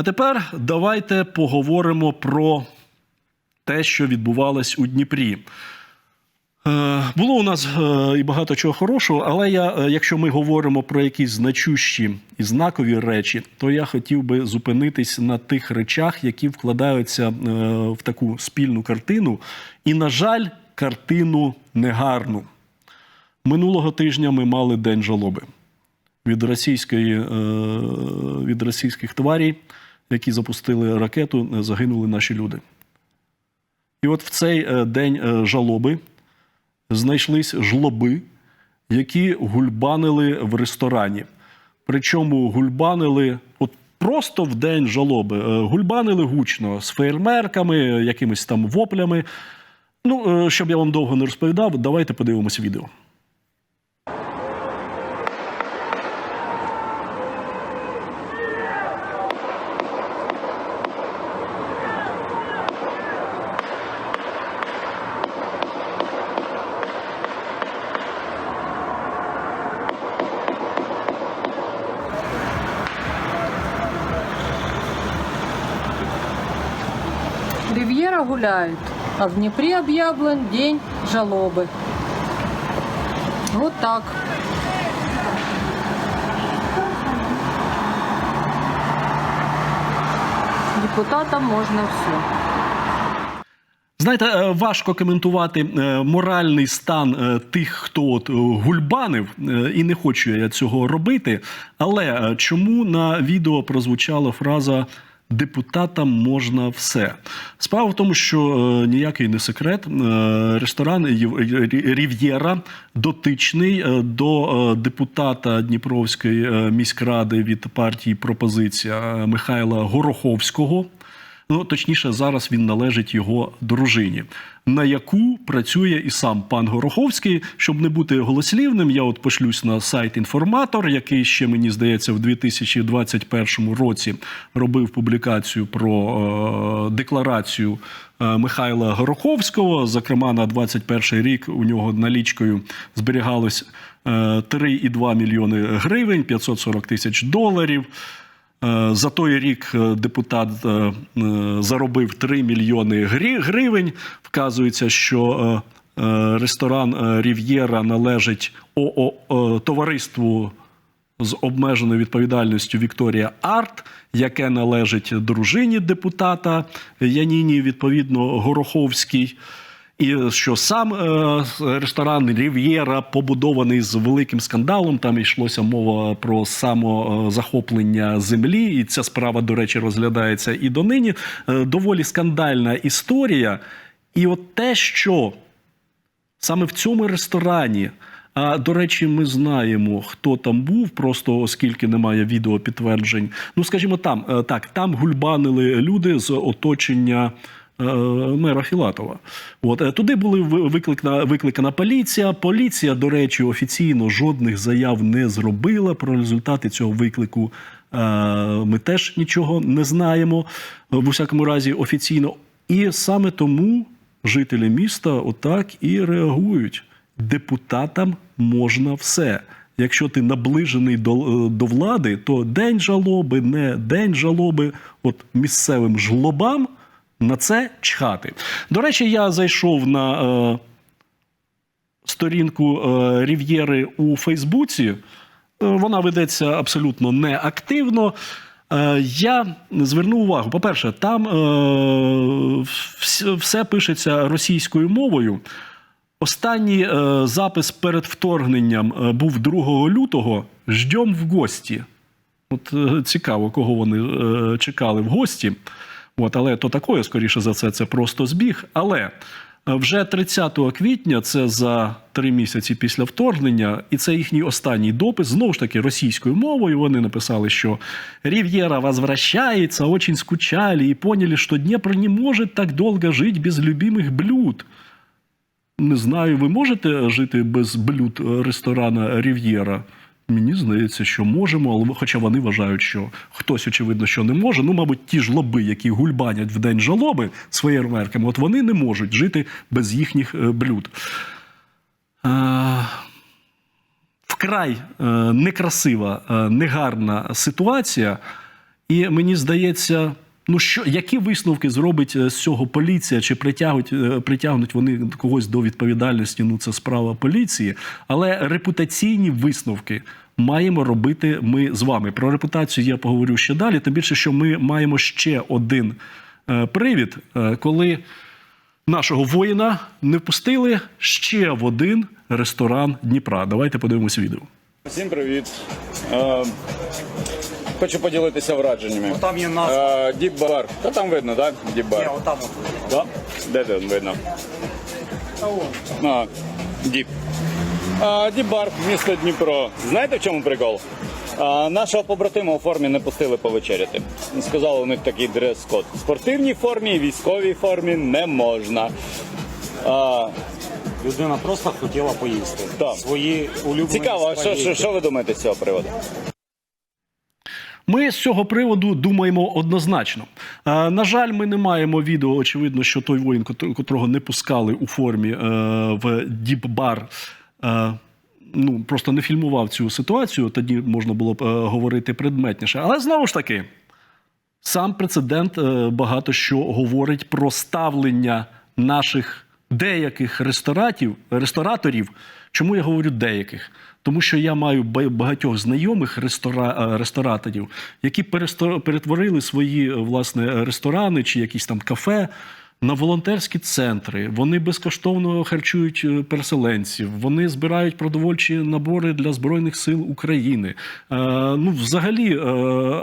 А тепер давайте поговоримо про те, що відбувалось у Дніпрі. Е, Було у нас е, і багато чого хорошого, але я, е, якщо ми говоримо про якісь значущі і знакові речі, то я хотів би зупинитись на тих речах, які вкладаються в таку спільну картину. І, на жаль, картину негарну. Минулого тижня ми мали день жалоби від російської від російських тварій, які запустили ракету, е, загинули наші люди. І от в цей е, день е, жалоби знайшлись жлоби, які гульбанили в ресторані. Причому гульбанили от просто в день жалоби. Гульбанили гучно з фейермерками, якимись там воплями. Ну, щоб я вам довго не розповідав, давайте подивимося відео. Гуляет, а в Днепре объявлен день жалобы. Вот так. Депутатам можно все. Знаєте, е, важко коментувати е, моральний стан е, тих, хто от гульбанив, і не хочу я цього робити. Але чому на відео прозвучала фраза депутатам можна все? Справа в тому, що е, ніякий не секрет. е, Ресторан Рів'єра дотичний е, до е, депутата Дніпровської е, міськради від партії Пропозиція Михайла Гороховського. Ну, точніше, зараз він належить його дружині, на яку працює і сам пан Гороховський. Щоб не бути голослівним, я от пошлюсь на сайт інформатор, який ще мені здається в 2021 році робив публікацію про е, декларацію е, Михайла Гороховського. Зокрема, на 21 рік у нього налічкою зберігалось е, 3,2 мільйони гривень, 540 тисяч доларів. Е, За той рік е, депутат е, заробив 3 мільйони гривень. Вказується, що ресторан Рів'єра належить товариству з обмеженою відповідальністю Вікторія Арт, яке належить дружині депутата Яніні, відповідно, Гороховській. І що сам е, ресторан Рів'єра побудований з великим скандалом. Там йшлося мова про самозахоплення землі, і ця справа, до речі, розглядається і донині. Е, доволі скандальна історія. І от те, що саме в цьому ресторані. А до речі, ми знаємо, хто там був, просто оскільки немає відеопідтверджень. Ну, скажімо, там е, так, там гульбанили люди з оточення. Е, Мера Філатова, от е, туди були ви- викликана викликана поліція. Поліція, до речі, офіційно жодних заяв не зробила. Про результати цього виклику е, ми теж нічого не знаємо. В усякому разі, офіційно. І саме тому жителі міста отак і реагують. Депутатам можна все. Якщо ти наближений до, до влади, то день жалоби, не день жалоби, от місцевим жлобам на це чхати. До речі, я зайшов на е, сторінку е, Рів'єри у Фейсбуці. Е, Вона ведеться абсолютно неактивно. Е, Я звернув увагу. По-перше, там е, все пишеться російською мовою. Останній е, запис перед вторгненням е, був 2 лютого. Ждем в гості. От е, цікаво, кого вони е, чекали в гості. От, але то такое, скоріше за все, це просто збіг. Але е, вже 30 квітня, це за три місяці після вторгнення, і це їхній останній допис, знову ж таки, російською мовою. Вони написали, що Рів'єра возвращається, очень скучали і поняли, що Дніпро не може так довго жити без любимих блюд. Не знаю, ви можете жити без блюд е, ресторана Рів'єра? Мені здається, що можемо, але хоча вони вважають, що хтось, очевидно, що не може. Ну, мабуть, ті ж лоби, які гульбанять в день жалоби з феєрверками, от вони не можуть жити без їхніх е, блюд. Е, Вкрай е, некрасива, негарна ситуація. І мені здається, ну що які висновки зробить е, з цього поліція, чи притягнуть, е, притягнуть вони когось до відповідальності? Ну це справа поліції, але репутаційні висновки. Маємо робити ми з вами. Про репутацію я поговорю ще далі. Тим більше, що ми маємо ще один е, привід, коли нашого воїна не впустили ще в один ресторан Дніпра. Давайте подивимось відео. Всім привіт. Е, хочу поділитися враженнями. Там є назва. Е, Діп-бар. Та там видно, так? Діп-бар. отам от. Да? Де там видно? А, Діп. А, Діп-бар, місто Дніпро. Знаєте, в чому прикол? А, нашого побратима у формі не пустили повечеряти. Сказали, у них такий дрес-код. В спортивній формі і військовій формі не можна. А, Людина просто хотіла поїсти. Так. Свої улюблені цікаво, а що, спагетті. що, що ви думаєте з цього приводу? Ми з цього приводу думаємо однозначно. Е, на жаль, ми не маємо відео. Очевидно, що той воїн, котрого не пускали у формі е, в діпбар. Е, Ну, просто не фільмував цю ситуацію, тоді можна було б говорити предметніше. Але знову ж таки, сам прецедент багато що говорить про ставлення наших деяких ресторатів, рестораторів. Чому я говорю деяких? Тому що я маю багатьох знайомих рестора, е, рестораторів, які перетворили свої е, власне ресторани чи якісь там кафе на волонтерські центри. Вони безкоштовно харчують е, переселенців. Вони збирають продовольчі набори для збройних сил України. Е, ну, взагалі е,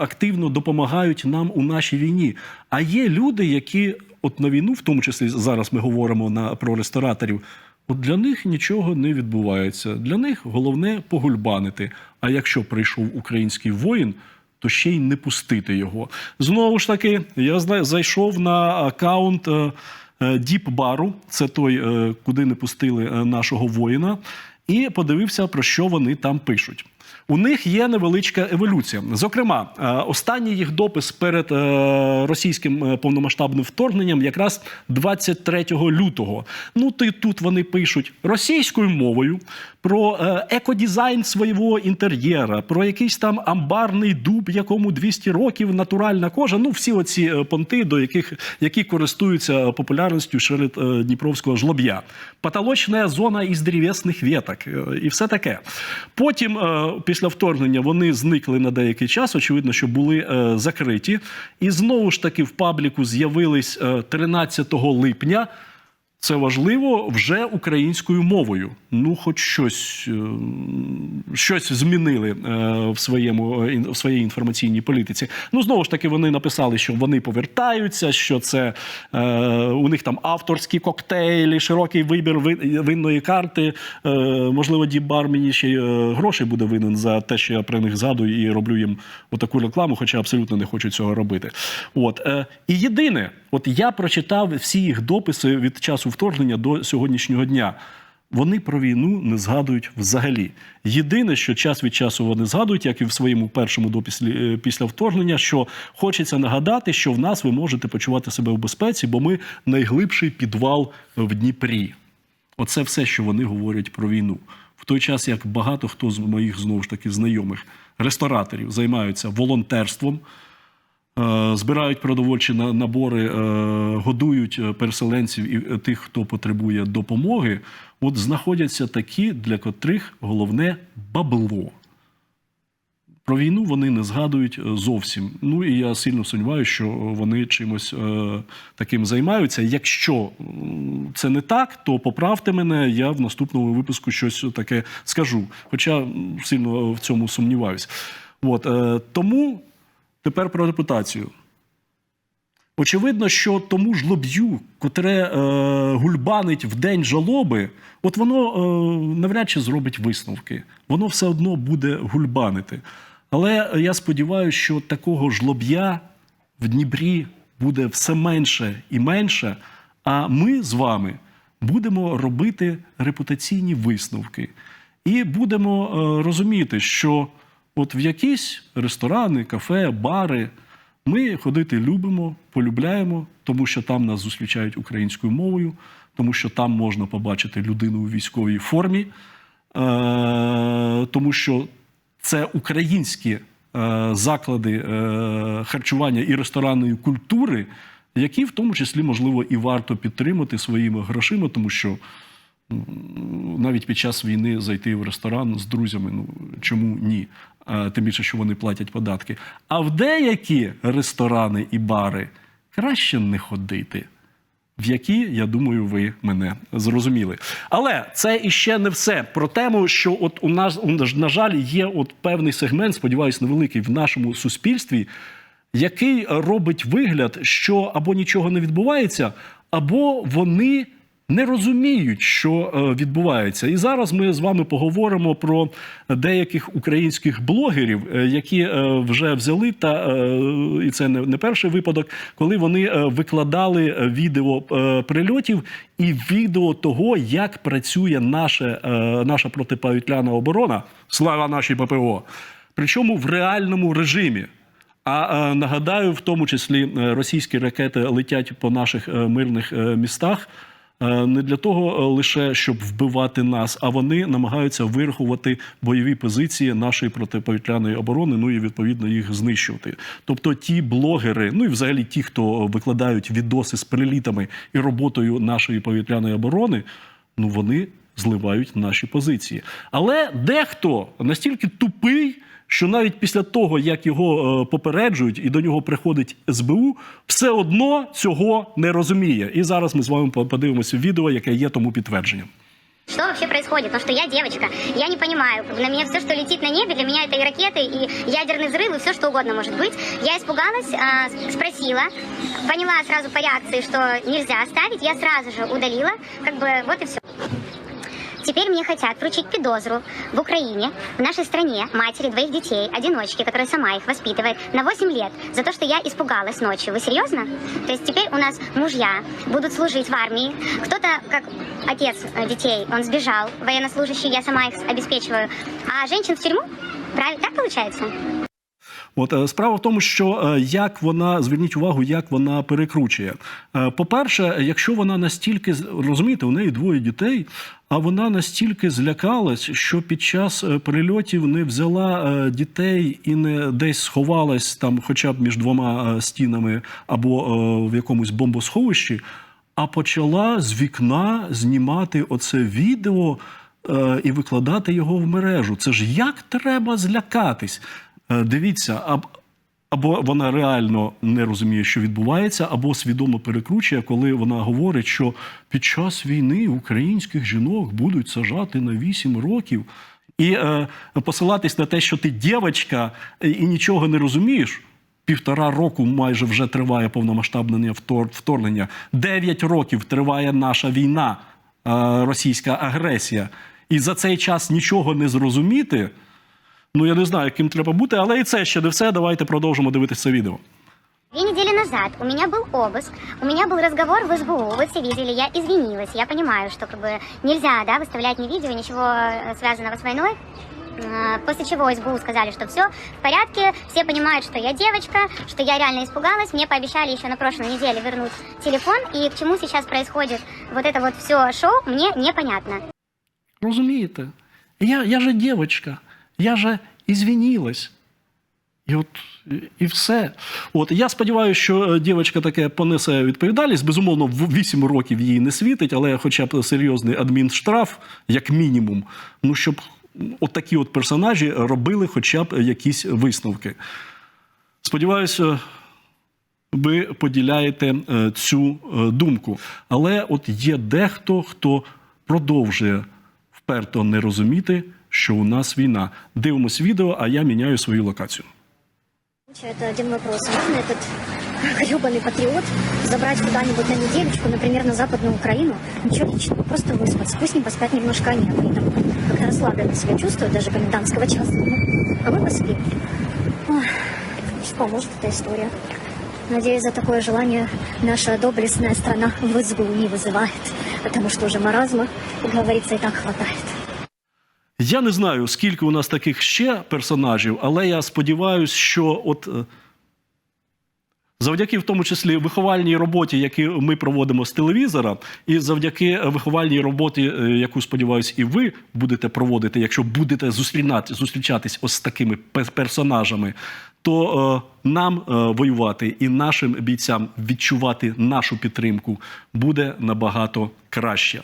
активно допомагають нам у нашій війні. А є люди, які от на війну, в тому числі зараз ми говоримо на про рестораторів. От для них нічого не відбувається. Для них головне погульбанити. А якщо прийшов український воїн, то ще й не пустити його. Знову ж таки, я зайшов на аккаунт е, е, Діпбару, це той, е, куди не пустили нашого воїна, і подивився, про що вони там пишуть. У них є невеличка еволюція. Зокрема, е, останній їх допис перед е, російським е, повномасштабним вторгненням, якраз 23 лютого. Ну, ти тут вони пишуть російською мовою про екодизайн свого інтер'єра, про якийсь там амбарний дуб, якому 200 років, натуральна кожа. Ну, всі оці понти, до яких які користуються популярністю серед дніпровського жлоб'я. Потолочна зона із древесних веток е, і все таке. Потім, після вторгнення, вони зникли на деякий час. Очевидно, що були е, закриті. І знову ж таки в пабліку з'явились е, 13 липня. Це важливо вже українською мовою. Ну, хоч щось, е, щось змінили е, в, своєму, е, в своїй інформаційній політиці. Ну, знову ж таки, вони написали, що вони повертаються, що це у них там авторські коктейлі, широкий вибір винної карти. Можливо, Дібар мені ще грошей буде винен за те, що я про них згадую і роблю їм отаку рекламу, хоча абсолютно не хочу цього робити. От і єдине, от я прочитав всі їх дописи від часу вторгнення до сьогоднішнього дня. Вони про війну не згадують взагалі. Єдине, що час від часу вони згадують, як і в своєму першому дописі е, після вторгнення, що хочеться нагадати, що в нас ви можете почувати себе в безпеці, бо ми найглибший підвал в Дніпрі. Оце все, що вони говорять про війну. В той час, як багато хто з моїх знову ж таки знайомих рестораторів займаються волонтерством, збирають продовольчі набори, е, годують е, переселенців і е, тих, хто потребує допомоги. От знаходяться такі, для котрих головне бабло. Про війну вони не згадують е, зовсім. Ну і я сильно сумніваюся, що вони чимось е, таким займаються. Якщо це не так, то поправте мене, я в наступному випуску щось таке скажу. Хоча сильно в цьому сумніваюся. От, е, тому тепер про репутацію. Очевидно, що тому ж лоб'ю, котре е, гульбанить в день жалоби, от воно е, навряд чи зробить висновки. Воно все одно буде гульбанити. Але я сподіваюся, що такого жлоб'я в Дніпрі буде все менше і менше. А ми з вами будемо робити репутаційні висновки і будемо е, розуміти, що от в якісь ресторани, кафе, бари. Ми ходити любимо, полюбляємо, тому що там нас зустрічають українською мовою, тому що там можна побачити людину у військовій формі, е, тому що це українські е, заклади е, харчування і ресторанної культури, які в тому числі можливо і варто підтримати своїми грошима, тому що навіть під час війни зайти в ресторан з друзями. Ну чому ні? Тим більше, що вони платять податки. А в деякі ресторани і бари краще не ходити. В які, я думаю, ви мене зрозуміли. Але це іще не все про тему, що от у нас на жаль є от певний сегмент, сподіваюсь, невеликий в нашому суспільстві, який робить вигляд, що або нічого не відбувається, або вони не розуміють, що е, відбувається. І зараз ми з вами поговоримо про деяких українських блогерів, е, які е, вже взяли та і це не, перший випадок, коли вони викладали відео прильотів і відео того, як працює наше, е, наша протиповітряна оборона. Слава нашій ППО! Причому в реальному режимі. А нагадаю, в тому числі російські ракети летять по наших мирних містах. Е, Не для того е, лише щоб вбивати нас, а вони намагаються вирахувати бойові позиції нашої протиповітряної оборони, ну і відповідно їх знищувати. Тобто, ті блогери, ну і взагалі ті, хто викладають відоси з прилітами і роботою нашої повітряної оборони, ну вони зливають наші позиції. Але дехто настільки тупий, що навіть після того, як його е, попереджують і до нього приходить СБУ, все одно цього не розуміє. І зараз ми з вами по- подивимося відео, яке є тому підтвердженням. Что вообще происходит? Потому что я девочка, я не понимаю. Как бы На меня все, что летит на небе, для меня это и ракеты, и ядерный взрыв, и все, что угодно может быть. Я испугалась, а, спросила, поняла сразу по реакции, что нельзя оставить, я сразу же удалила, как бы вот и все. Теперь мне хотят вручить педозру в Украине, в нашей стране, матери двоих детей, одиночки, которая сама их воспитывает, на 8 лет, за то, что я испугалась ночью. Вы серьезно? То есть теперь у нас мужья будут служить в армии. Кто-то, как отец детей, он сбежал, военнослужащий, я сама их обеспечиваю. А женщин в тюрьму? Правильно? Так получается? От е, справа в тому, що е, як вона зверніть увагу, як вона перекручує. Е, По-перше, якщо вона настільки розумієте, у неї двоє дітей, а вона настільки злякалась, що під час прильотів не взяла дітей і не десь сховалась там, хоча б між двома стінами або в якомусь бомбосховищі, а почала з вікна знімати оце відео і викладати його в мережу. Це ж як треба злякатись? Е, Дивіться, аб, або вона реально не розуміє, що відбувається, або свідомо перекручує, коли вона говорить, що під час війни українських жінок будуть сажати на 8 років. І е, посилатись на те, що ти дівчинка і і нічого не розумієш. Півтора року майже вже триває повномасштабне вторгнення. Дев'ять років триває наша війна, е, російська агресія. І за цей час нічого не зрозуміти. Ну я не знаю, ким треба бути, але і це ще не все. Давайте продовжимо дивитися це відео. Две недели назад у меня был обыск, у меня был разговор в СБУ, вы все видели, я извинилась, я понимаю, что как бы нельзя, да, выставлять ни видео, ничего э, связанного с войной. Э, После чего СБУ сказали, что все в порядке, все понимают, что я девочка, что я реально испугалась, мне пообещали еще на прошлой неделе вернуть телефон, и к чему сейчас происходит вот это вот все шоу, мне непонятно. Розумієте? Я, я же дівчинка, я же ізвінілась. І от і- все. От я сподіваюся, що е, дівчинка таке понесе відповідальність. Безумовно, в 8 років їй не світить, але хоча б серйозний адмінштраф, як мінімум, ну щоб от такі от персонажі робили хоча б якісь висновки. Сподіваюся, ви поділяєте е, цю е, думку. Але от є дехто, хто продовжує вперто не розуміти, що у нас війна. Дивимось відео, а я міняю свою локацію. Это один вопрос. Можно этот гребаный патриот забрать куда-нибудь на недельечку, например, на Западную Украину? Ничего личного, просто выспаться. Пусть не поспят немножко они, они там как-то расслабленно себя чувствуют, даже комендантского часа. Ну, а мы поспим. Ой, пусть поможет эта история. Надеюсь, за такое желание наша доблестная страна в СБУ не вызывает, потому что уже маразма, как говорится, и так хватает. Я не знаю, скільки у нас таких ще персонажів, але я сподіваюся, що от е, завдяки в тому числі виховальній роботі, яку ми проводимо з телевізора, і завдяки виховальній роботі, е, яку сподіваюся, і ви будете проводити, якщо будете зустрічатись ось з такими персонажами. То е, нам е, воювати і нашим бійцям відчувати нашу підтримку буде набагато краще.